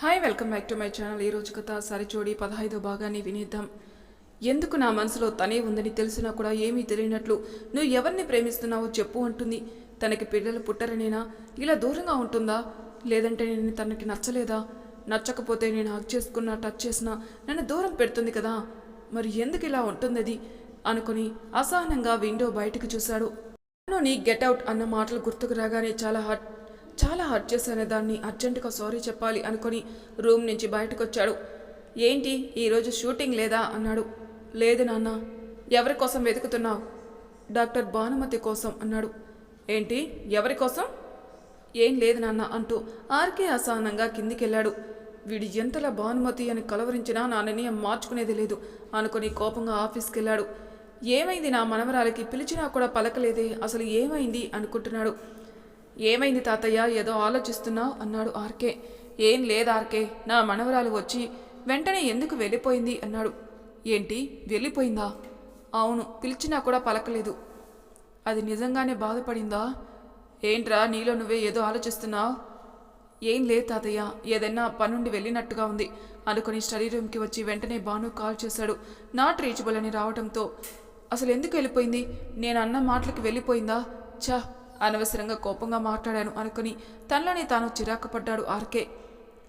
Hi welcome back to my channel ఈ కథ సరిచోడి పదహైదో భాగాన్ని వినేద్దాం. ఎందుకు నా మనసులో తనే ఉందని తెలిసినా కూడా ఏమీ తెలియనట్లు నువ్వు ఎవరిని ప్రేమిస్తున్నావో చెప్పు అంటుంది. తనకి పిల్లలు పుట్టరనేనా? ఇలా దూరంగా ఉంటుందా? లేదంటే నేను తనకి నచ్చలేదా? నచ్చకపోతే నేను హక్ చేసుకున్నా టచ్ చేసినా నన్ను దూరం పెడుతుంది కదా? మరి ఎందుకు ఇలా ఉంటుంది అది అనుకుని అసహనంగా విండో బయటకు చూశాడు. నీ గెట్ అవుట్ అన్న మాటలు గుర్తుకు రాగానే చాలా హర్ట్ చాలా హర్ట్ చేశాను దాన్ని. అర్జెంటుగా సారీ చెప్పాలి అనుకొని రూమ్ నుంచి బయటకొచ్చాడు. ఏంటి? ఈరోజు షూటింగ్ లేదా? అన్నాడు. లేదు నాన్న. ఎవరి కోసం వెతుకుతున్నావు? డాక్టర్ భానుమతి కోసం అన్నాడు. ఏంటి? ఎవరి కోసం? ఏం లేదు నాన్న అంటూ ఆర్కే అసహనంగా కిందికెళ్ళాడు. వీడు ఎంతలా భానుమతి అని కలవరించినా నా నిర్ణయం మార్చుకునేది లేదు అనుకుని కోపంగా ఆఫీస్కి వెళ్ళాడు ఏమైంది నా మనవరాలకి? పిలిచినా కూడా పలకలేదే. అసలు ఏమైంది? అనుకుంటున్నాడు. ఏమైంది తాతయ్య? ఏదో ఆలోచిస్తున్నావు అన్నాడు ఆర్కే. ఏం లేదు ఆర్కే నా మనవరాలు వచ్చి వెంటనే ఎందుకు వెళ్ళిపోయింది అన్నాడు. ఏంటి వెళ్ళిపోయిందా? అవును పిలిచినా కూడా పలకలేదు. అది నిజంగానే బాధపడిందా? ఏంట్రా నీలో నువ్వే ఏదో ఆలోచిస్తున్నావు ఏం లేదు తాతయ్య ఏదైనా పనుండి వెళ్ళినట్టుగా ఉంది అనుకుని స్టడీ రూమ్కి వచ్చి వెంటనే భాను కాల్ చేశాడు. నాట్ రీచబుల్ అని రావడంతో అసలు ఎందుకు వెళ్ళిపోయింది? నేను అన్న మాటలకు వెళ్ళిపోయిందా? ఛా అనవసరంగా కోపంగా మాట్లాడాను అనుకుని తనలోనే తాను చిరాకు పడ్డాడు ఆర్కే.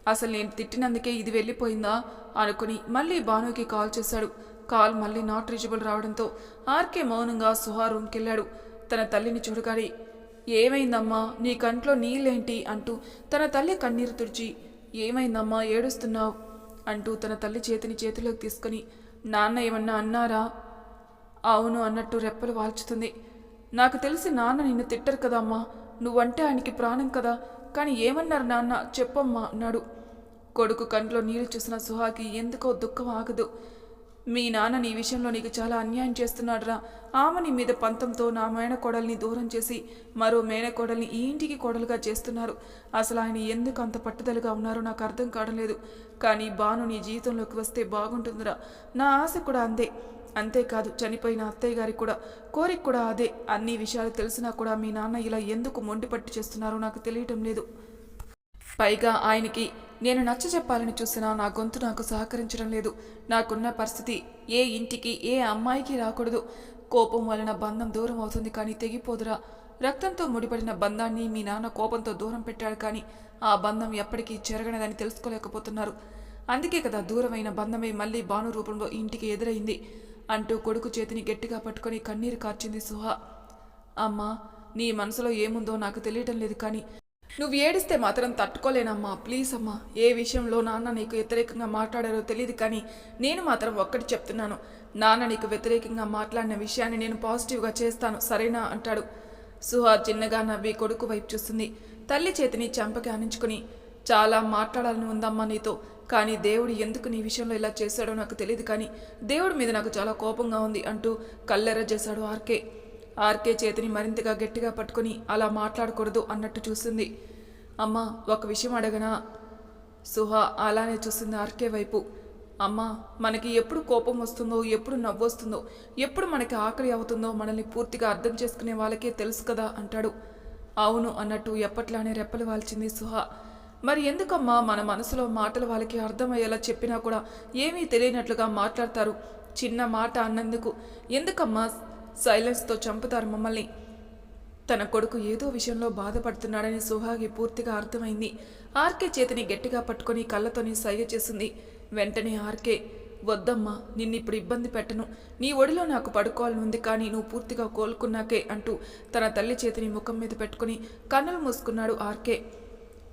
అసలు నేను తిట్టినందుకే ఇది వెళ్ళిపోయిందా అనుకుని మళ్ళీ భానుకి కాల్ చేశాడు. కాల్ మళ్ళీ నాట్ రీచబుల్ రావడంతో ఆర్కే మౌనంగా సుహా రూమ్కి వెళ్ళాడు తన తల్లిని చూడగానే ఏమైందమ్మా? నీ కంట్లో నీళ్ళేంటి? అంటూ తన తల్లి కన్నీరు తుడిచి ఏమైందమ్మా? ఏడుస్తున్నావు? అంటూ తన తల్లి చేతిని చేతిలోకి తీసుకుని నాన్న ఏమన్నా అన్నారా? అవును అన్నట్టు రెప్పలు వాల్చుతుంది. నాకు తెలిసి నాన్న నిన్ను తిట్టరు కదా అమ్మా నువ్వంటే ఆయనకి ప్రాణం కదా. కానీ ఏమన్నారు నాన్న? చెప్పమ్మా అన్నాడు. కొడుకు కంట్లో నీళ్ళు చూసిన సుహాకి ఎందుకో దుఃఖం ఆగదు. మీ నాన్న నీ విషయంలో నీకు చాలా అన్యాయం చేస్తున్నాడురా. ఆమె నీ మీద పంతంతో నా మేనకోడల్ని దూరం చేసి మరో మేనకోడల్ని ఈ ఇంటికి కోడలుగా చేస్తున్నారు. అసలు ఆయన ఎందుకు అంత పట్టుదలగా ఉన్నారో నాకు అర్థం కావడం లేదు. కానీ బాను నీ జీవితంలోకి వస్తే బాగుంటుందిరా. నా ఆశ కూడా అందే అంతేకాదు చనిపోయిన అత్తయ్య గారికి కూడా కోరిక కూడా అదే. అన్ని విషయాలు తెలిసినా కూడా మీ నాన్న ఇలా ఎందుకు మొండిపట్టు చేస్తున్నారో నాకు తెలియటం లేదు. పైగా ఆయనకి నేను నచ్చ చెప్పాలని చూసినా నా గొంతు నాకు సహకరించడం లేదు. నాకున్న పరిస్థితి ఏ ఇంటికి ఏ అమ్మాయికి రాకూడదు. కోపం వలన బంధం దూరం అవుతుంది కానీ తెగిపోదురా. రక్తంతో ముడిపడిన బంధాన్ని మీ నాన్న కోపంతో దూరం పెట్టాడు కానీ ఆ బంధం ఎప్పటికీ చెరగనదని తెలుసుకోలేకపోతున్నారు. అందుకే కదా దూరమైన బంధమే మళ్ళీ బాను రూపంలో ఇంటికి ఎదురైంది. అంటూ కొడుకు చేతిని గట్టిగా పట్టుకొని కన్నీరు కార్చింది సుహా. అమ్మా నీ మనసులో ఏముందో నాకు తెలియటం లేదు కానీ నువ్వు ఏడిస్తే మాత్రం తట్టుకోలేనమ్మా. ప్లీజ్ అమ్మా ఏ విషయంలో నాన్న నీకు వ్యతిరేకంగా మాట్లాడారో తెలియదు కానీ నేను మాత్రం ఒక్కటి చెప్తున్నాను. నాన్న నీకు వ్యతిరేకంగా మాట్లాడిన విషయాన్ని నేను పాజిటివ్గా చేస్తాను సరేనా? అంటాడు. సుహా చిన్నగా నవ్వి కొడుకు వైపు చూస్తుంది. తల్లి చేతిని చెంపకి ఆనించుకుని చాలా మాట్లాడాలని ఉందమ్మా నీతో. కానీ దేవుడు ఎందుకు నీ విషయంలో ఇలా చేశాడో నాకు తెలియదు కానీ దేవుడి మీద నాకు చాలా కోపంగా ఉంది అంటూ కల్లెర చేశాడు ఆర్కే. ఆర్కే చేతిని మరింతగా గట్టిగా పట్టుకొని అలా మాట్లాడకూడదు అన్నట్టు చూస్తుంది అమ్మ ఒక విషయం అడగనా? సుహా అలానే చూస్తుంది ఆర్కే వైపు. అమ్మ మనకి ఎప్పుడు కోపం వస్తుందో ఎప్పుడు నవ్వొస్తుందో ఎప్పుడు మనకి ఆకలి అవుతుందో మనల్ని పూర్తిగా అర్థం చేసుకునే వాళ్ళకే తెలుసు కదా అంటాడు. అవును అన్నట్టు ఎప్పట్లానే రెప్పలు వాల్చింది సుహా. మరి ఎందుకమ్మా మన మనసులో మాటలు వాళ్ళకి అర్థమయ్యేలా చెప్పినా కూడా ఏమీ తెలియనట్లుగా మాట్లాడతారు? చిన్న మాట అన్నందుకు. ఎందుకమ్మా సైలెన్స్తో చంపుతారు మమ్మల్ని? తన కొడుకు ఏదో విషయంలో బాధపడుతున్నాడని సుహాగి పూర్తిగా అర్థమైంది. ఆర్కే చేతిని గట్టిగా పట్టుకొని కళ్ళతోని సయ్య చేసింది. వెంటనే ఆర్కే వద్దమ్మా నిన్నిప్పుడు ఇబ్బంది పెట్టను. నీ ఒడిలో నాకు పడుకోవాలని ఉంది కానీ నువ్వు పూర్తిగా కోలుకున్నాకే అంటూ తన తల్లి చేతిని ముఖం మీద పెట్టుకుని కన్నులు మూసుకున్నాడు ఆర్కే.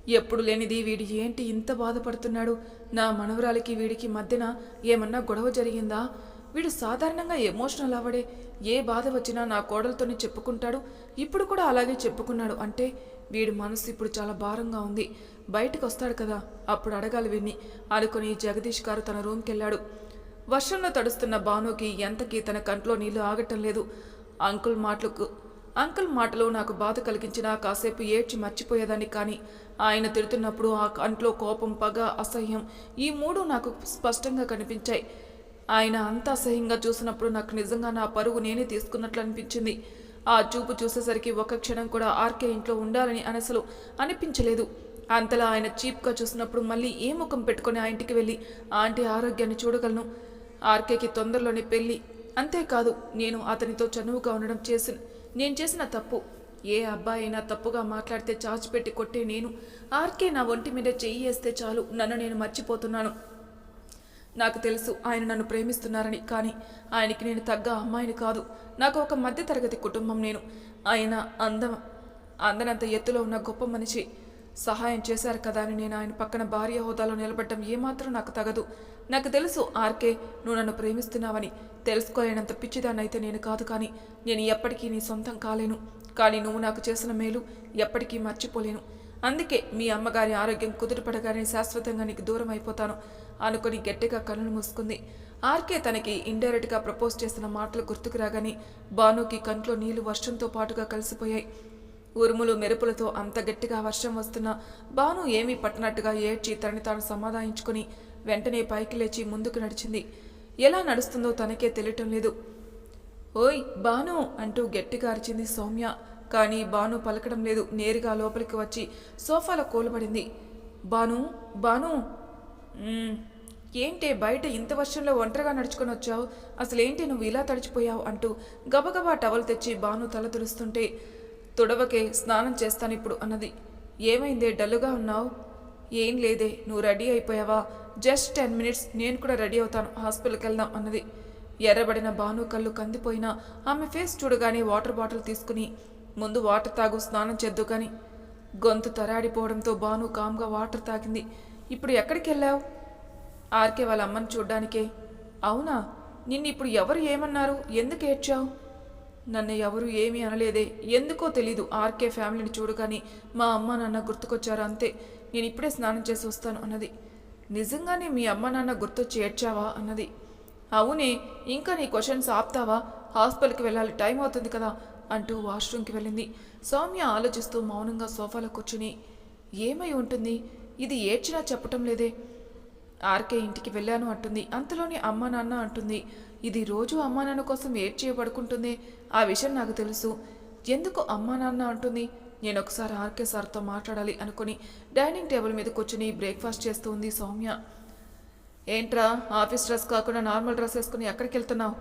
ఎప్పుడు లేనిది వీడు ఏంటి ఇంత బాధపడుతున్నాడు? నా మనవరాలికి వీడికి మధ్యన ఏమన్నా గొడవ జరిగిందా? వీడు సాధారణంగా ఎమోషనల్ అవ్వడే. ఏ బాధ వచ్చినా నా కోడలతోనే చెప్పుకుంటాడు. ఇప్పుడు కూడా అలాగే చెప్పుకున్నాడు అంటే వీడి మనసు ఇప్పుడు చాలా భారంగా ఉంది. బయటకు వస్తాడు కదా. అప్పుడు అడగాలి వీడిని అనుకుని జగదీష్ గారు తన రూమ్కి వెళ్ళాడు వర్షంలో తడుస్తున్న భానుకి ఎంతకీ తన కంట్లో నీళ్ళు ఆగటం లేదు. అంకుల్ మాటలకు అంకుల్ మాటలు నాకు బాధ కలిగించినా కాసేపు ఏడ్చి మర్చిపోయేదాన్ని కానీ ఆయన తిడుతున్నప్పుడు ఆ కంట్లో కోపం పగ అసహ్యం ఈ మూడు నాకు స్పష్టంగా కనిపించాయి. ఆయన అంత అసహ్యంగా చూసినప్పుడు నాకు నిజంగా నా పరువు నేనే తీసుకున్నట్లు అనిపించింది. ఆ చూపు చూసేసరికి ఒక క్షణం కూడా ఆర్కే ఇంట్లో ఉండాలని అనసలు అనిపించలేదు. అంతలా ఆయన చీప్గా చూసినప్పుడు మళ్ళీ ఏ ముఖం పెట్టుకుని ఆ ఇంటికి వెళ్ళి ఆంటీ ఆరోగ్యాన్ని చూడగలను. ఆర్కేకి తొందరలోనే పెళ్ళి అంతేకాదు నేను అతనితో చనువుగా ఉండడం చేసిన నేను చేసిన తప్పు. ఏ అబ్బాయి అయినా తప్పుగా మాట్లాడితే చాచిపెట్టి కొట్టే నేను. ఆర్కే నా ఒంటి మీద చెయ్యి వేస్తే చాలు నన్ను నేను మర్చిపోతున్నాను. నాకు తెలుసు ఆయన నన్ను ప్రేమిస్తున్నారని కానీ ఆయనకి నేను తగ్గ అమ్మాయిని కాదు. నాకు ఒక మధ్యతరగతి కుటుంబం నేను. ఆయన అందం అందనంత ఎత్తులో ఉన్న గొప్ప మనిషి. సహాయం చేశారు కదా అని నేను ఆయన పక్కన భార్య హోదాలో నిలబడటం ఏమాత్రం నాకు తగదు. నాకు తెలుసు ఆర్కే నువ్వు నన్ను ప్రేమిస్తున్నావని. తెలుసుకోలేనంత పిచ్చిదాన్నైతే నేను కాదు కానీ నేను ఎప్పటికీ నీ సొంతం కాలేను. కానీ నువ్వు నాకు చేసిన మేలు ఎప్పటికీ మర్చిపోలేను. అందుకే మీ అమ్మగారి ఆరోగ్యం కుదుటపడగానే శాశ్వతంగా నీకు దూరం అయిపోతాను అనుకుని గట్టిగా కన్నులు మూసుకుంది. ఆర్కే తనకి ఇండైరెక్ట్గా ప్రపోజ్ చేసిన మాటలు గుర్తుకు రాగానే బానుకి కంట్లో నీళ్ళు వర్షంతో పాటుగా కలిసిపోయాయి. ఉరుములు మెరుపులతో అంత గట్టిగా వర్షం వస్తున్నా బాను ఏమీ పట్టనట్టుగా ఏడ్చి తనని తాను సమాధానించుకుని వెంటనే పైకి లేచి ముందుకు నడిచింది. ఎలా నడుస్తుందో తనకే తెలియటం లేదు. ఓయ్ బాను అంటూ గట్టిగా అరిచింది సౌమ్య. కానీ బాను పలకడం లేదు. నేరుగా లోపలికి వచ్చి సోఫాలో కూలబడింది. బాను బాను ఏంటి ఏంటే బయట ఇంత వర్షంలో ఒంటరిగా నడుచుకొని వచ్చావు? అసలేంటి నువ్వు ఇలా తడిచిపోయావు? అంటూ గబగబా టవల్ తెచ్చి బాను తల తుడుస్తుంటే తుడవకే స్నానం చేస్తాను ఇప్పుడు అన్నది. ఏమైందే? డల్లుగా ఉన్నావు? ఏం లేదే నువ్వు రెడీ అయిపోయావా? జస్ట్ టెన్ మినిట్స్ నేను కూడా రెడీ అవుతాను హాస్పిటల్కి వెళ్దాం అన్నది. ఎర్రబడిన బాను కళ్ళు కందిపోయినా ఆమె ఫేస్ చూడగానే వాటర్ బాటిల్ తీసుకుని ముందు వాటర్ తాగు స్నానం చేద్దు కానీ. గొంతు తరాడిపోవడంతో బాను కామ్గా వాటర్ తాగింది ఇప్పుడు ఎక్కడికి వెళ్ళావు ఆర్కే వాళ్ళ అమ్మని చూడ్డానికే. అవునా? నిన్ను ఇప్పుడు ఎవరు ఏమన్నారు? ఎందుకు ఏడ్చావు? నన్ను ఎవరు ఏమీ అనలేదే. ఎందుకో తెలీదు ఆర్కే ఫ్యామిలీని చూడగానే మా అమ్మ నాన్న గుర్తుకొచ్చారు అంతే. నేను ఇప్పుడే స్నానం చేసి వస్తాను అన్నది. నిజంగానే మీ అమ్మ నాన్న గుర్తొచ్చి ఏడ్చావా అన్నది. అవునే ఇంకా నీ క్వశ్చన్స్ ఆపుతావా? హాస్పిటల్కి వెళ్ళాలి టైం అవుతుంది కదా అంటూ వాష్రూమ్కి వెళ్ళింది. సౌమ్య ఆలోచిస్తూ మౌనంగా సోఫాలో కూర్చుని ఏమై ఉంటుంది? ఇది ఏడ్చినా చెప్పటం లేదే. ఆర్కే ఇంటికి వెళ్ళాను అంటుంది. అంతలోనే అమ్మ నాన్న అంటుంది. ఇది రోజు అమ్మా నాన్న కోసం ఏడ్ చేయబడుకుంటుంది. ఆ విషయం నాకు తెలుసు. ఎందుకు అమ్మా నాన్న అంటుంది? నేను ఒకసారి ఆర్కే సార్తో మాట్లాడాలి అనుకుని డైనింగ్ టేబుల్ మీద కూర్చుని బ్రేక్ఫాస్ట్ చేస్తూ ఉంది సౌమ్య. ఏంట్రా ఆఫీస్ డ్రెస్ కాకుండా నార్మల్ డ్రెస్ వేసుకుని ఎక్కడికి వెళ్తున్నావు?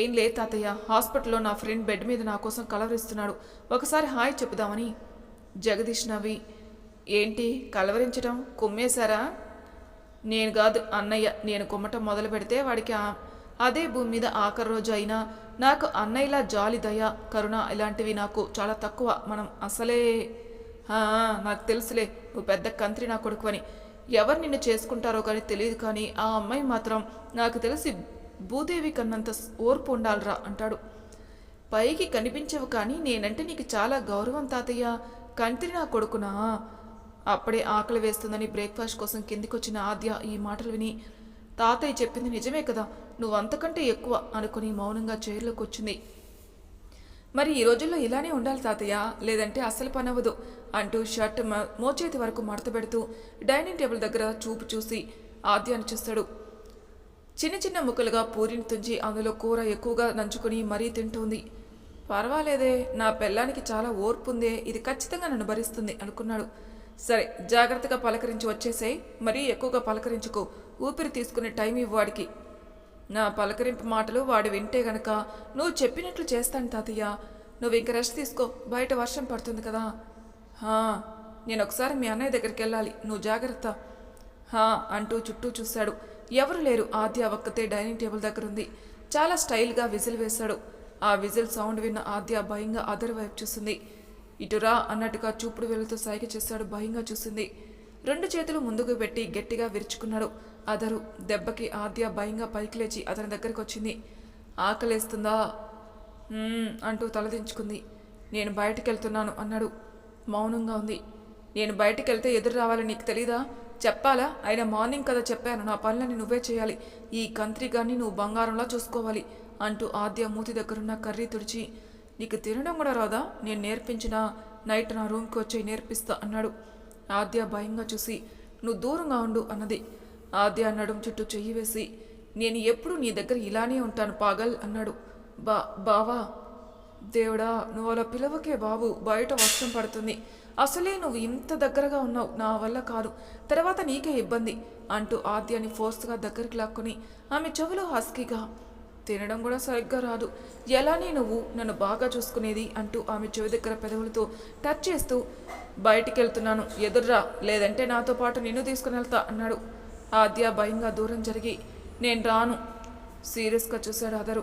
ఏం లేదు తాతయ్య. హాస్పిటల్లో నా ఫ్రెండ్ బెడ్ మీద నా కోసం కలవరిస్తున్నాడు ఒకసారి హాయ్ చెబుదామని జగదీష్ నవ్వి. ఏంటి కలవరించడం? కుమ్మేశారా? నేను కాదు అన్నయ్య. నేను కుమ్మటం మొదలు పెడితే వాడికి అదే భూమి మీద ఆఖరి రోజు అయినా నాకు అన్నయ్యలా జాలి దయ కరుణ ఇలాంటివి నాకు చాలా తక్కువ. మనం అసలే నాకు తెలుసులే నువ్వు పెద్ద కంత్రి నా కొడుకు అని. ఎవరు నిన్ను చేసుకుంటారో కానీ తెలియదు కానీ ఆ అమ్మాయి మాత్రం నాకు తెలిసి భూదేవి కన్నంత ఓర్పు ఉండాలిరా అంటాడు. పైకి కనిపించవు కానీ నేనంటే నీకు చాలా గౌరవం తాతయ్య. కంత్రి నా కొడుకునా? అప్పుడే ఆకలి వేస్తుందని బ్రేక్ఫాస్ట్ కోసం కిందికొచ్చిన ఆద్య ఈ మాటలు విని తాతయ్య చెప్పింది నిజమే కదా. నువ్వు అంతకంటే ఎక్కువ అనుకుని మౌనంగా చైర్లోకి వచ్చింది మరి ఈ రోజుల్లో ఇలానే ఉండాలి తాతయ్య. లేదంటే అస్సలు పనవ్వదు అంటూ షర్ట్ మోచేతి వరకు మడత పెడుతూ డైనింగ్ టేబుల్ దగ్గర చూపు చూసి ఆద్యాన్ని చూస్తాడు. చిన్న చిన్న ముక్కలుగా పూరిని తుంచి అందులో కూర ఎక్కువగా నంచుకుని మరీ తింటుంది. పర్వాలేదే నా పెళ్ళానికి చాలా ఓర్పుందే ఇది ఖచ్చితంగా నన్ను భరిస్తుంది అనుకున్నాడు. సరే జాగ్రత్తగా పలకరించి వచ్చేసాయి మరీ ఎక్కువగా పలకరించుకో. ఊపిరి తీసుకునే టైం ఇవ్వాడికి నా పలకరింపు మాటలు వాడు వింటే గనక నువ్వు చెప్పినట్లు చేస్తాను తాతయ్య. నువ్వు ఇంక రెస్ట్ తీసుకో బయట వర్షం పడుతుంది కదా. నేను ఒకసారి మీ అన్నయ్య దగ్గరికి వెళ్ళాలి నువ్వు జాగ్రత్త. హా అంటూ చుట్టూ చూశాడు. ఎవరు లేరు ఆద్య ఒక్కతే డైనింగ్ టేబుల్ దగ్గర ఉంది చాలా స్టైల్గా విజిల్ వేశాడు. ఆ విజిల్ సౌండ్ విన్న ఆద్య భయంగా అదర్ వైపు చూసింది. ఇటురా అన్నట్టుగా చూపుడు వేలతో సైగ చేశాడు భయంగా చూసింది. రెండు చేతులు ముందుకు పెట్టి గట్టిగా విరుచుకున్నాడు. అదరు దెబ్బకి ఆద్య భయంగా పైకి లేచి అతని దగ్గరికి వచ్చింది. ఆకలేస్తుందా? అంటూ తలదించుకుంది నేను బయటికి వెళ్తున్నాను అన్నాడు. మౌనంగా ఉంది. నేను బయటికి వెళ్తే ఎదురు రావాలని నీకు తెలీదా? చెప్పాలా? అయినా మార్నింగ్ కదా చెప్పాను. నా పనులని నువ్వే చేయాలి. ఈ కంత్రి గాన్ని నువ్వు బంగారంలా చూసుకోవాలి అంటూ ఆద్య మూతి దగ్గరున్న కర్రీ తుడిచి నీకు తినడం కూడా రాదా? నేను నేర్పించిన నైట్ నా రూమ్కి వచ్చి నేర్పిస్తా అన్నాడు. ఆద్య భయంగా చూసి నువ్వు దూరంగా ఉండు అన్నది. ఆద్య నడుం చుట్టూ చెయ్యి వేసి నేను ఎప్పుడు నీ దగ్గర ఇలానే ఉంటాను పాగల్ అన్నాడు. బా బావా దేవుడా నువ్వు అలా పిలవకే బాబు బయట వర్షం పడుతుంది. అసలే నువ్వు ఇంత దగ్గరగా ఉన్నావు నా వల్ల కాదు. తర్వాత నీకే ఇబ్బంది అంటూ ఆద్యాని ఫోర్స్గా దగ్గరికి లాక్కొని ఆమె చెవులో హస్కీగా తినడం కూడా సరిగ్గా రాదు. ఎలానే నువ్వు నన్ను బాగా చూసుకునేది అంటూ ఆమె చెవి దగ్గర పెదవులతో టచ్ చేస్తూ బయటికి వెళ్తున్నాను ఎదుర్రా లేదంటే నాతో పాటు నిన్ను తీసుకుని వెళ్తా అన్నాడు. ఆద్య భయంగా దూరం జరిగి నేను రాను. సీరియస్గా చూశాడు అదరు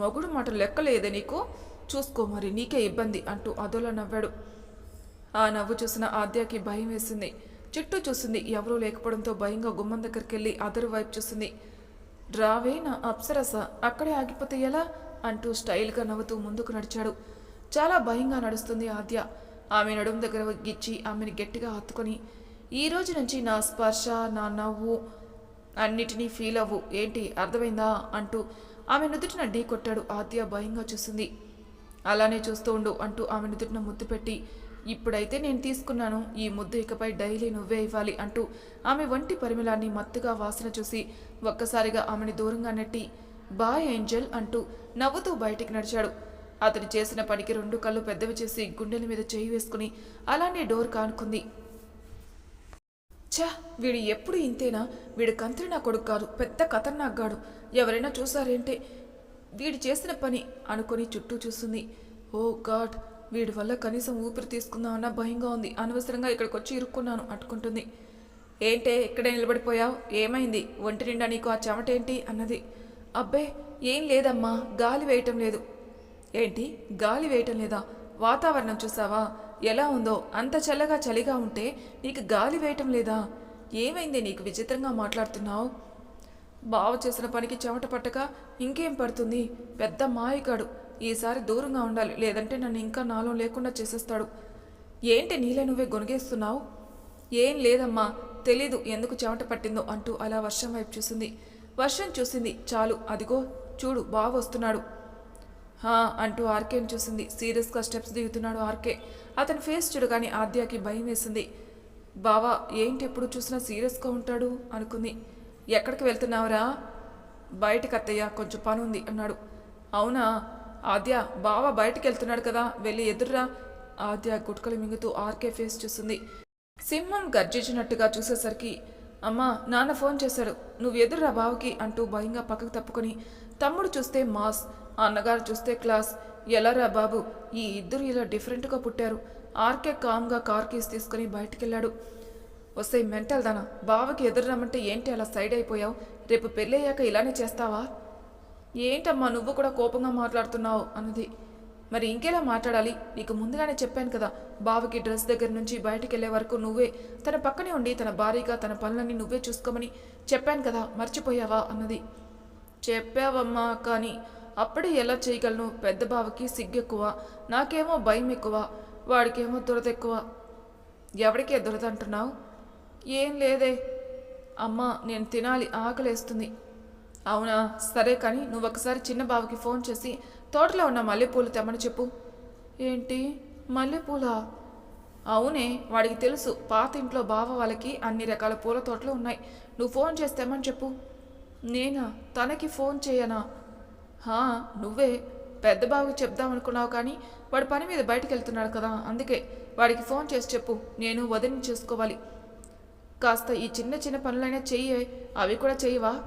మొగుడు మాట లెక్కలేదే నీకు? చూసుకో మరి నీకే ఇబ్బంది అంటూ అదోలా నవ్వాడు. ఆ నవ్వు చూసిన ఆద్యకి భయం వేసింది. చుట్టూ చూసింది ఎవరూ లేకపోవడంతో భయంగా గుమ్మం దగ్గరికి వెళ్ళి అదరు వైపు చూసింది. రావే నా అప్సరస అక్కడే ఆగిపోతే ఎలా? అంటూ స్టైల్గా నవ్వుతూ ముందుకు నడిచాడు. చాలా భయంగా నడుస్తుంది ఆద్య. ఆమె నడుము దగ్గర గిచ్చి ఆమెను గట్టిగా హత్తుకొని ఈ రోజు నుంచి నా స్పర్శ నా నవ్వు అన్నిటినీ ఫీల్ అవ్వు. ఏంటి? అర్థమైందా? అంటూ ఆమె నుదుటిన ఢీ కొట్టాడు. ఆద్య భయంగా చూసింది అలానే చూస్తూ ఉండు అంటూ ఆమె నుదుటిన ముద్దు పెట్టి ఇప్పుడైతే నేను తీసుకున్నాను. ఈ ముద్దు ఇకపై డైలీ నువ్వే ఇవ్వాలి అంటూ ఆమె వంటి పరిమళాన్ని మత్తుగా వాసన చూసి ఒక్కసారిగా ఆమెని దూరంగా నెట్టి బాయ్ ఏంజల్ అంటూ నవ్వుతూ బయటికి నడిచాడు. అతను చేసిన పనికి రెండు కళ్ళు పెద్దవి చేసి గుండెల మీద చేయి వేసుకుని అలానే డోర్ కానుకుంది. ఛ! వీడు ఎప్పుడు ఇంతేనా? వీడు కంత్రి నా కొడుకు కాదు పెద్ద కథర్నాగ్గాడు ఎవరైనా చూసారేంటే వీడు చేసిన పని అనుకొని చుట్టూ చూస్తుంది. Oh god! వీడి వల్ల కనీసం ఊపిరి తీసుకుందామన్నా భయంగా ఉంది. అనవసరంగా ఇక్కడికి వచ్చి ఇరుక్కున్నాను అట్టుకుంటుంది ఏంటే ఇక్కడే నిలబడిపోయావు? ఏమైంది? ఒంటి నిండా నీకు ఆ చెమటేంటి? అన్నది. అబ్బే ఏం లేదమ్మా గాలి వేయటం లేదు. ఏంటి? గాలి వేయటం లేదా? వాతావరణం చూసావా? ఎలా ఉందో? అంత చల్లగా చలిగా ఉంటే నీకు గాలి వేయటం లేదా? ఏమైంది? నీకు విచిత్రంగా మాట్లాడుతున్నావు? బావ చేసిన పనికి చెమట పట్టక ఇంకేం పడుతుంది? పెద్ద మాయకాడు ఈసారి దూరంగా ఉండాలి. లేదంటే నన్ను ఇంకా నాలో లేకుండా చేసేస్తాడు. ఏంటి నీలే నువ్వే గొనిగేస్తున్నావు ఏం లేదమ్మా తెలీదు ఎందుకు చెమట పట్టిందో అంటూ అలా వర్షం వైపు చూసింది. వర్షం చూసింది చాలు అదిగో చూడు బావ వస్తున్నాడు. హా అంటూ ఆర్కేని చూసింది. సీరియస్గా స్టెప్స్ దిగుతున్నాడు ఆర్కే. అతని ఫేస్ చూడగానే ఆద్యాకి భయం వేసింది. బావా ఏంటి ఎప్పుడు చూసినా సీరియస్గా ఉంటాడు? అనుకుంది. ఎక్కడికి వెళ్తున్నావురా? బయటికి అత్తయ్య కొంచెం పని ఉంది అన్నాడు. అవునా? ఆద్య బావ బయటికి వెళ్తున్నాడు కదా వెళ్ళి ఎదుర్రా. ఆద్య గుట్కలు మింగుతూ ఆర్కే ఫేస్ చూస్తుంది. సింహం గర్జించినట్టుగా చూసేసరికి అమ్మా నాన్న ఫోన్ చేశాడు. నువ్వు ఎదురురా బావకి అంటూ భయంగా పక్కకు తప్పుకొని తమ్ముడు చూస్తే మాస్ అన్నగారు చూస్తే క్లాస్. ఎలారా బాబు ఈ ఇద్దరు ఇలా డిఫరెంట్గా పుట్టారు. ఆర్కే కామ్గా కార్ కీస్ తీసుకుని బయటికెళ్ళాడు. వస్తే మెంటల్ దానా బావకి ఎదురు రమ్మంటే ఏంటి అలా సైడ్ అయిపోయావు? రేపు పెళ్ళయ్యాక ఇలానే చేస్తావా? ఏంటమ్మా నువ్వు కూడా కోపంగా మాట్లాడుతున్నావు అన్నది. మరి ఇంకెలా మాట్లాడాలి? నీకు ముందుగానే చెప్పాను కదా బావకి డ్రెస్ దగ్గర నుంచి బయటికి వెళ్ళే వరకు నువ్వే తన పక్కనే ఉండి తన భారీగా తన పనులన్నీ నువ్వే చూసుకోమని చెప్పాను కదా మర్చిపోయావా అన్నది. చెప్పావమ్మా కానీ అప్పుడే ఎలా చేయగలను? పెద్ద బావకి సిగ్గెక్కువ నాకేమో భయం ఎక్కువ వాడికేమో దురద ఎక్కువ ఎవడికే దురద అంటున్నావు? ఏం లేదే. అమ్మా నేను తినాలి ఆకలేస్తుంది. అవునా? సరే కానీ నువ్వు ఒకసారి చిన్న బావకి ఫోన్ చేసి తోటలో ఉన్న మల్లెపూలు తెమ్మని చెప్పు. ఏంటి? మల్లెపూలా? అవునే వాడికి తెలుసు. పాత ఇంట్లో బావ వాళ్ళకి అన్ని రకాల పూల తోటలు ఉన్నాయి. నువ్వు ఫోన్ చేస్తేమని చెప్పు. నేనా? తనకి ఫోన్ చేయనా? హా నువ్వే. పెద్ద బావకి చెప్దామనుకున్నావు కానీ వాడి పని మీద బయటికి వెళ్తున్నాడు కదా అందుకే వాడికి ఫోన్ చేసి చెప్పు. నేను వదిలి చేసుకోవాలి. కాస్త ఈ చిన్న చిన్న పనులైనా చెయ్యే. అవి కూడా చెయ్యవా?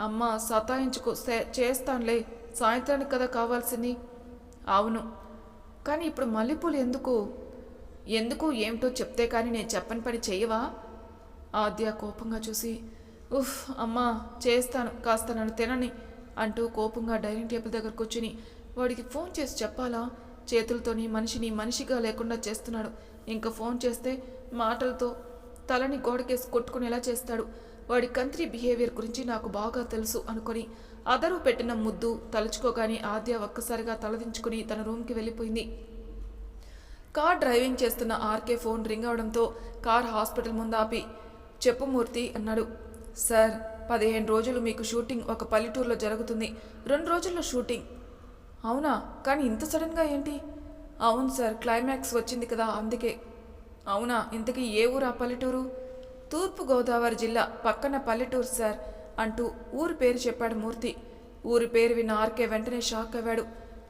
అమ్మ సతాయించుకో సే- చేస్తానులే. సాయంత్రానికి కదా కావాల్సింది. అవును. కానీ ఇప్పుడు మల్లెపూలు ఎందుకు? ఎందుకు ఏమిటో చెప్తే కానీ నేను చెప్పని పని చెయ్యవా ఆద్య కోపంగా చూసి ఉఫ్ అమ్మా చేస్తాను. కాస్త నన్ను తినని అంటూ కోపంగా డైనింగ్ టేబుల్ దగ్గర కూర్చుని వాడికి ఫోన్ చేసి చెప్పాలా? చేతులతోని మనిషిని మనిషిగా లేకుండా చేస్తున్నాడు. ఇంకా ఫోన్ చేస్తే మాటలతో తలని గోడకేసి కొట్టుకునేలా చేస్తాడు. వాడి కంత్రి బిహేవియర్ గురించి నాకు బాగా తెలుసు అనుకొని అదరు పెట్టిన ముద్దు తలుచుకోగానే ఆద్య ఒక్కసారిగా తలదించుకుని తన రూమ్కి వెళ్ళిపోయింది. కార్ డ్రైవింగ్ చేస్తున్న ఆర్కే ఫోన్ రింగ్ అవడంతో కార్ హాస్పిటల్ ముందు ఆపి చెప్పు మూర్తి అన్నాడు. సార్ పదిహేను రోజులు మీకు షూటింగ్ ఒక పల్లెటూరులో జరుగుతుంది. రెండు రోజుల్లో షూటింగ్. అవునా? కానీ ఇంత సడన్గా ఏంటి? అవును సార్ క్లైమాక్స్ వచ్చింది కదా అందుకే. అవునా? ఇంతకీ ఏ ఊరు ఆ పల్లెటూరు? తూర్పుగోదావరి జిల్లా పక్కన పల్లెటూరు సార్ అంటూ ఊరు పేరు చెప్పాడు మూర్తి. ఊరి పేరు విన్న ఆర్కే వెంటనే షాక్ అవ్వాడు.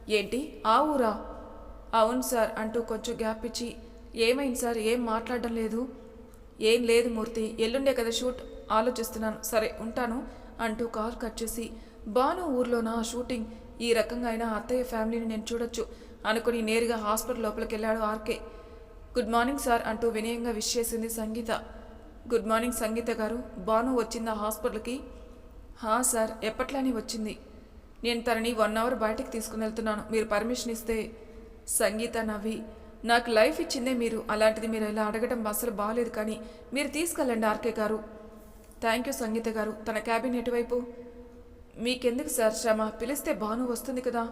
ఏంటి? ఆ ఊరా? అవును సార్ అంటూ కొంచెం గ్యాప్ ఇచ్చి ఏమైంది సార్? ఏం మాట్లాడడం లేదు? ఏం లేదు మూర్తి. ఎల్లుండే కదా షూట్. ఆలోచిస్తున్నాను. సరే ఉంటాను అంటూ కాల్ కట్ చేసి బాను ఊర్లోన షూటింగ్? ఈ రకంగా అయినా అత్తయ్య ఫ్యామిలీని నేను చూడొచ్చు అనుకుని నేరుగా హాస్పిటల్ లోపలికి వెళ్ళాడు ఆర్కే. గుడ్ మార్నింగ్ సార్ అంటూ వినయంగా విష్ చేసింది సంగీత. గుడ్ మార్నింగ్ సంగీత గారు. బాను వచ్చిందా హాస్పిటల్కి? హా సార్ ఎప్పట్లానే వచ్చింది. నేను తనని వన్ అవర్ బయటకు తీసుకుని వెళ్తున్నాను. మీరు పర్మిషన్ ఇస్తే సంగీత నవ్వి నాకు లైఫ్ ఇచ్చిందే మీరు. అలాంటిది మీరు ఇలా అడగడం అసలు బాగాలేదు కానీ మీరు తీసుకెళ్ళండి ఆర్కే గారు. థ్యాంక్ యూ సంగీత గారు. తన క్యాబిన్ ఎటువైపు? మీకెందుకు సార్ శ్రమ? పిలిస్తే భాను వస్తుంది కదా.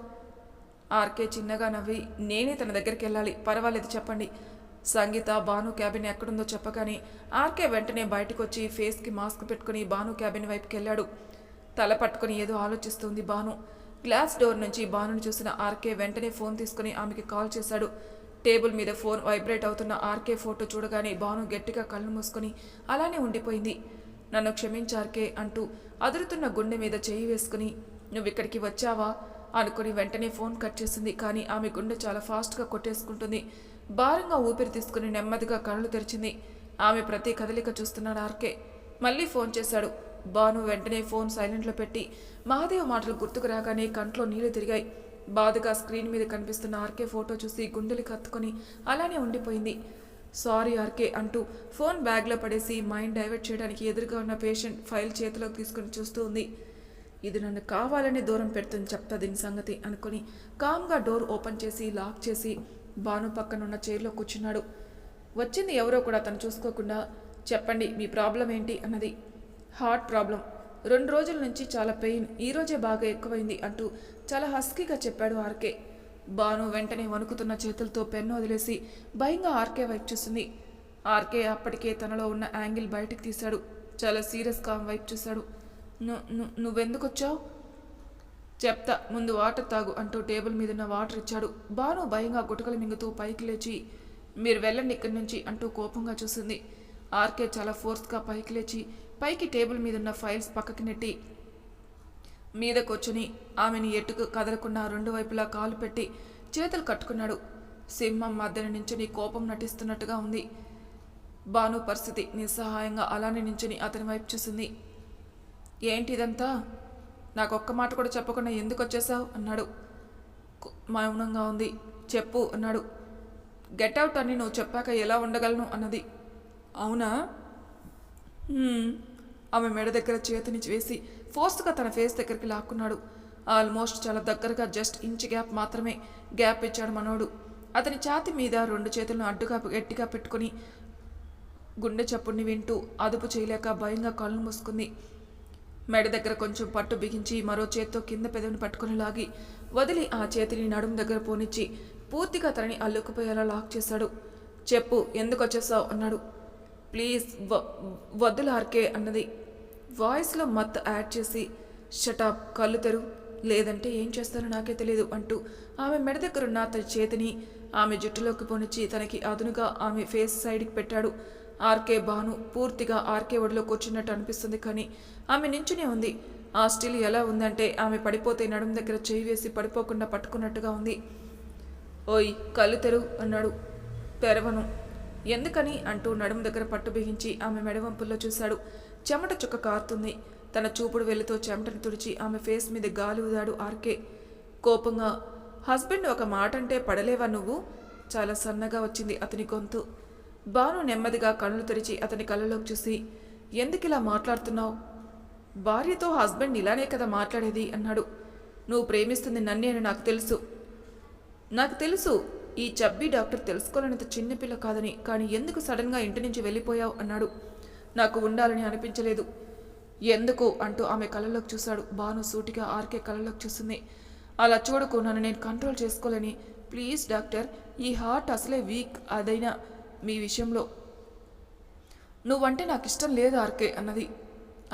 ఆర్కే చిన్నగా నవ్వి నేనే తన దగ్గరికి వెళ్ళాలి. పర్వాలేదు చెప్పండి. సంగీత భాను క్యాబిన్ ఎక్కడుందో చెప్పగానే ఆర్కే వెంటనే బయటకు వచ్చి ఫేస్కి మాస్క్ పెట్టుకుని భాను క్యాబిన్ వైపుకి వెళ్ళాడు తల పట్టుకుని ఏదో ఆలోచిస్తుంది భాను గ్లాస్ డోర్ నుంచి భానుని చూసిన ఆర్కే వెంటనే ఫోన్ తీసుకుని ఆమెకి కాల్ చేశాడు. టేబుల్ మీద ఫోన్ వైబ్రేట్ అవుతున్న ఆర్కే ఫోటో చూడగానే భాను గట్టిగా కళ్ళు మూసుకొని అలానే ఉండిపోయింది. నన్ను క్షమించార్కే అంటూ అదురుతున్న గుండె మీద చేయి వేసుకుని నువ్వు ఇక్కడికి వచ్చావా? అనుకుని వెంటనే ఫోన్ కట్ చేసింది. కానీ ఆమె గుండె చాలా ఫాస్ట్గా కొట్టేసుకుంటుంది. భారంగా ఊపిరి తీసుకుని నెమ్మదిగా కళ్ళు తెరిచింది. ఆమె ప్రతి కదలిక చూస్తున్నాడు ఆర్కే. మళ్ళీ ఫోన్ చేశాడు. బాను వెంటనే ఫోన్ సైలెంట్లో పెట్టి మహాదేవ్ మాటలు గుర్తుకు రాగానే కంట్లో నీళ్ళు తిరిగాయి. బాధగా స్క్రీన్ మీద కనిపిస్తున్న ఆర్కే ఫోటో చూసి గుండెలు కత్తుకొని అలానే ఉండిపోయింది. సారీ ఆర్కే అంటూ ఫోన్ బ్యాగ్లో పడేసి మైండ్ డైవర్ట్ చేయడానికి ఎదురుగా ఉన్న పేషెంట్ ఫైల్ చేతిలోకి తీసుకుని చూస్తూ ఉంది. ఇది నన్ను కావాలని దూరం పెడుతుంది చెప్తా దీని సంగతి అనుకుని కామ్గా డోర్ ఓపెన్ చేసి లాక్ చేసి బాను పక్కనున్న చైర్లో కూర్చున్నాడు. వచ్చింది ఎవరో కూడా తను చూసుకోకుండా చెప్పండి మీ ప్రాబ్లం ఏంటి? అన్నది. Heart problem. రెండు రోజుల నుంచి చాలా పెయిన్. ఈ రోజే బాగా ఎక్కువైంది అంటూ చాలా హస్కీగా చెప్పాడు ఆర్కే. బాను వెంటనే వణుకుతున్న చేతులతో పెన్ను వదిలేసి భయంగా ఆర్కే వైపు చూసింది. ఆర్కే అప్పటికే తనలో ఉన్న యాంగిల్ బయటికి తీశాడు. చాలా సీరియస్గా వైపు చూశాడు. నువ్వెందుకు వచ్చావు? చెప్తా ముందు వాటర్ తాగు అంటూ టేబుల్ మీద ఉన్న వాటర్ ఇచ్చాడు. బాను భయంగా గుటకలు మింగుతూ పైకి లేచి మీరు వెళ్ళండి ఇక్కడి నుంచి అంటూ కోపంగా చూసింది. ఆర్కే చాలా ఫోర్స్గా పైకి లేచి పైకి టేబుల్ మీద ఉన్న ఫైల్స్ పక్కకి నెట్టి మీద కూర్చుని ఆమెని ఎట్టుకు కదలకుండా రెండు వైపులా కాలు పెట్టి చేతులు కట్టుకున్నాడు. సింహం మధ్యన నించుని కోపం నటిస్తున్నట్టుగా ఉంది. బాను పరిస్థితి నిస్సహాయంగా అలానే నించుని అతని వైపు చూసింది. ఏంటి ఇదంతా నాకు ఒక్క మాట కూడా చెప్పకుండా ఎందుకు వచ్చేసావు అన్నాడు మౌనంగా ఉంది. చెప్పు అన్నాడు. గెట్ అవుట్ అని నువ్వు చెప్పాక ఎలా ఉండగలను? అన్నది. అవునా? ఆమె మెడ దగ్గర చేతిని వేసి ఫోర్స్గా తన ఫేస్ దగ్గరికి లాక్కున్నాడు. ఆల్మోస్ట్ చాలా దగ్గరగా జస్ట్ ఇంచ్ గ్యాప్ మాత్రమే గ్యాప్ ఇచ్చాడు మనోడు. అతని ఛాతి మీద రెండు చేతులను అడ్డుగా గట్టిగా పెట్టుకుని గుండె చప్పుడిని వింటూ అదుపు చేయలేక భయంగా కళ్ళు మూసుకుంది. మెడ దగ్గర కొంచెం పట్టు బిగించి మరో చేత్తో కింద పెదవిని పట్టుకుని లాగి వదిలి ఆ చేతిని నడుము దగ్గర పోనిచ్చి పూర్తిగా తనని అల్లుకుపోయేలా లాక్ చేశాడు. చెప్పు ఎందుకు వచ్చేసావు? అన్నాడు. ప్లీజ్ వ- వద్దులు ఆర్కే అన్నది. వాయిస్లో మత్ యాడ్ చేసి షటాప్ కళ్ళు తెరు. లేదంటే ఏం చేస్తానో నాకే తెలియదు అంటూ ఆమె మెడ దగ్గరున్న తన చేతిని ఆమె జుట్టులోకి పొనిచ్చి తనకి అదునుగా ఆమె ఫేస్ సైడ్కి పెట్టాడు. ఆర్కే భాను పూర్తిగా ఆర్కే ఒడిలో కూర్చున్నట్టు అనిపిస్తుంది కానీ ఆమె నించునే ఉంది. ఆ స్టిల్ ఎలా ఉందంటే ఆమె పడిపోతే నడుము దగ్గర చేయి వేసి పడిపోకుండా పట్టుకున్నట్టుగా ఉంది. ఓయ్ కళ్ళు తెరు అన్నాడు తెరవను ఎందుకని అంటూ నడుము దగ్గర పట్టు బిగించి ఆమె మెడవంపుల్లో చూశాడు. చెమట చుక్క కారుతుంది. తన చూపుడు వెళ్ళితో చెమటను తుడిచి ఆమె ఫేస్ మీద గాలి ఊదాడు ఆర్కే. కోపంగా హస్బెండ్ ఒక మాట అంటే పడలేవా నువ్వు? చాలా సన్నగా వచ్చింది అతని గొంతు. బాను నెమ్మదిగా కళ్ళు తెరిచి అతని కళ్ళలోకి చూసి ఎందుకిలా మాట్లాడుతున్నావు? భార్యతో హస్బెండ్ ఇలానే కదా మాట్లాడేది అన్నాడు. నువ్వు ప్రేమిస్తుంది నన్నే అని నాకు తెలుసు. నాకు తెలుసు ఈ చబ్బి డాక్టర్ తెలుసుకోలేనంత చిన్నపిల్ల కాదని కానీ ఎందుకు సడన్గా ఇంటి నుంచి వెళ్ళిపోయావు? అన్నాడు. నాకు ఉండాలని అనిపించలేదు. ఎందుకు? అంటూ ఆమె కళ్ళలోకి చూశాడు. భాను సూటిగా ఆర్కే కళ్ళలోకి చూస్తుంది అలా చూడకు నన్ను నేను కంట్రోల్ చేసుకోలేని. ప్లీజ్ డాక్టర్ ఈ హార్ట్ అసలే వీక్ అదైనా మీ విషయంలో. నువ్వంటే నాకు ఇష్టం లేదు ఆర్కే అన్నది.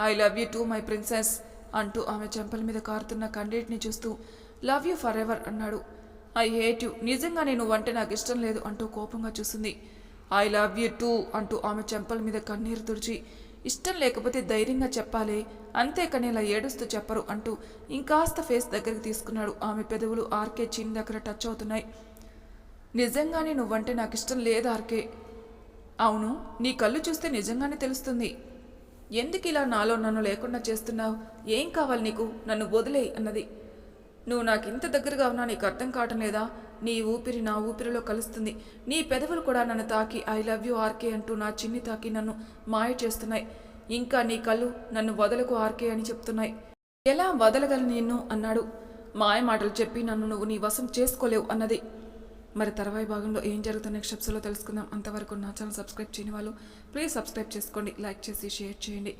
I love you too my princess అంటూ ఆమె చెంపల మీద కారుతున్న కండేట్ని చూస్తూ లవ్ యూ ఫర్ ఎవర్ అన్నాడు. ఐ హేట్ యు నిజంగానే నువ్వంటే నాకు ఇష్టం లేదు అంటూ కోపంగా చూసింది. ఐ లవ్ యూ టూ అంటూ ఆమె చెంపల మీద కన్నీరు తుడిచి ఇష్టం లేకపోతే ధైర్యంగా చెప్పాలి అంతేకాని ఇలా ఏడుస్తూ చెప్పరు అంటూ ఇంకాస్త ఫేస్ దగ్గరికి తీసుకున్నాడు. ఆమె పెదవులు ఆర్కే చిన్ దగ్గర టచ్ అవుతున్నాయి. నిజంగానే నువ్వంటే నాకు ఇష్టం లేదు ఆర్కే. అవును నీ కళ్ళు చూస్తే నిజంగానే తెలుస్తుంది. ఎందుకు ఇలా నాలో నన్ను లేకుండా చేస్తున్నావు? ఏం కావాలి నీకు? నన్ను వదిలేయి అన్నది. నువ్వు నాకు ఇంత దగ్గరగా ఉన్నా నీకు అర్థం కావటం లేదా? నీ ఊపిరి నా ఊపిరిలో కలుస్తుంది. నీ పెదవులు కూడా నన్ను తాకి ఐ లవ్ యూ ఆర్కే అంటూ నా చిన్ని తాకి నన్ను మాయ చేస్తున్నాయి. ఇంకా నీ కళ్ళు నన్ను వదలకు ఆర్కే అని చెప్తున్నాయి. ఎలా వదలగలను నిన్ను? అన్నాడు. మాయ మాటలు చెప్పి నన్ను నువ్వు నీ వశం చేసుకోలేవు అన్నది. మరి తర్వాయి భాగంలో ఏం జరుగుతున్న నెక్స్ట్ ఎపిసోడ్లో తెలుసుకుందాం. అంతవరకు నా ఛానల్ సబ్స్క్రైబ్ చేయని వాళ్ళు ప్లీజ్ సబ్స్క్రైబ్ చేసుకోండి లైక్ చేసి షేర్ చేయండి.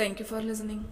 Thank you for listening